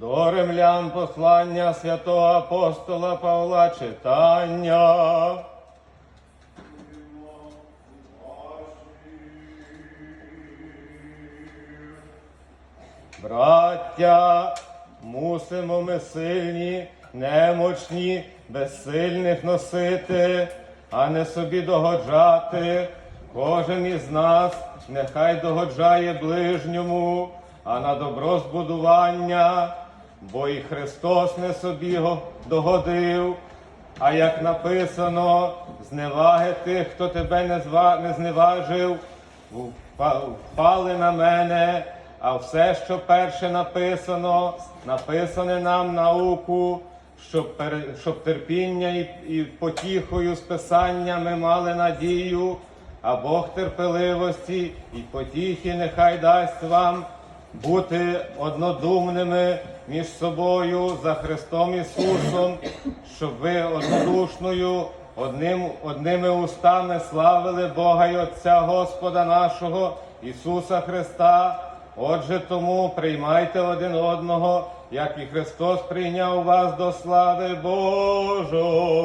До римлян послання святого апостола Павла читання. Браття, мусимо ми сильні, немочні, безсильних носити, а не собі догоджати. Кожен із нас нехай догоджає ближньому, а на добро збудування, бо і Христос не собі го- догодив. А як написано, зневаги тих, хто тебе не, зва, не зневажив, впали на мене, а все, що перше написано, написане нам науку, щоб, пере- щоб терпіння і, і потіхою з писання ми мали надію, а Бог терпеливості і потіхи нехай дасть вам бути однодумними між собою за Христом Ісусом, щоб ви однодушною, одним, одними устами славили Бога і Отця Господа нашого Ісуса Христа. Отже, тому приймайте один одного, як і Христос прийняв вас до слави Божої.